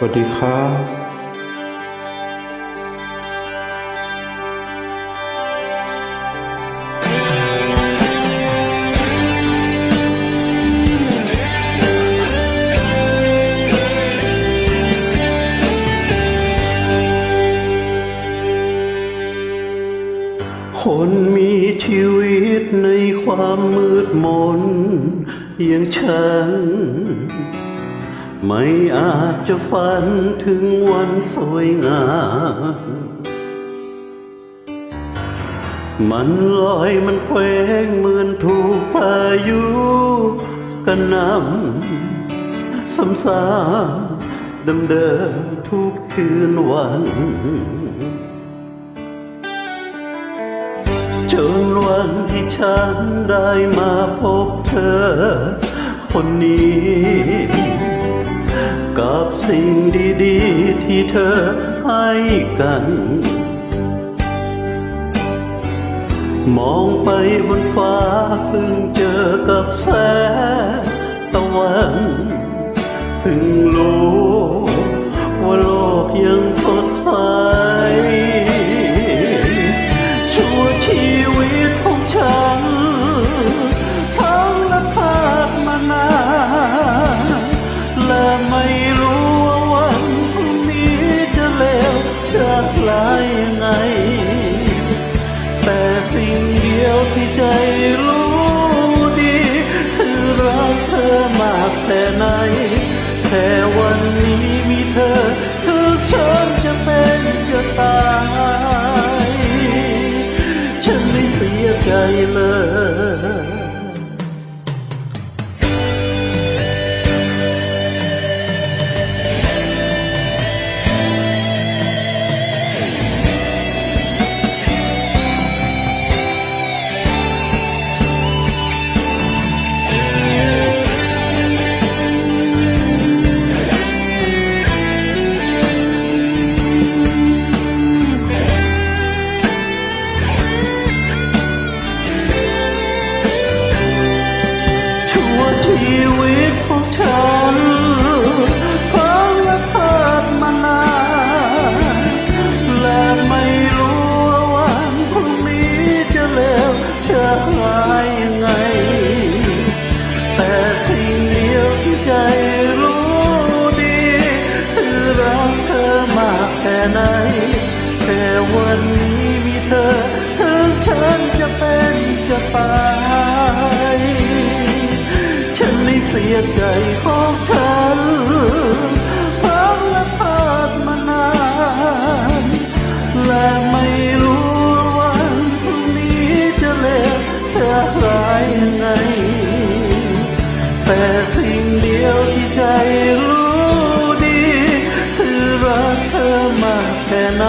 สวัสดีครับคนมีชีวิตในความมืดมนอย่างฉัน ไม่อาจจะฝันถึงวันสวยงาม มันลอยมันเคว้งเหมือนถูกพายุกระหนำซ้ำๆดำเดิมทุกคืนวันจนวันที่ฉันได้มาพบเธอ คนนี้ สิ่งดีๆ ที่เธอให้กัน มองไปบนฟ้าเพิ่งเจอกับแสงตะวันากแค่ไหนแค่วันนี้มีเธอทุกฉันจะเป็นจะตาย ฉันไม่เสียใจเลย ชั่วชีวิตของฉันพังและพลาดมานานและไม่รู้ว่าวันพรุ่งนี้จะเลวจะหายยังไง แต่สิ่งเดียวที่ใจรู้ดี คือรักเธอมากแค่ไหน เสียใจของฉันพังและพลาดมานานและไม่รู้วันพรุ่งนี้จะเลวจะร้ายยังไง แต่สิ่งเดียวที่ใจรู้ดี คือรักเธอมากแค่ไหน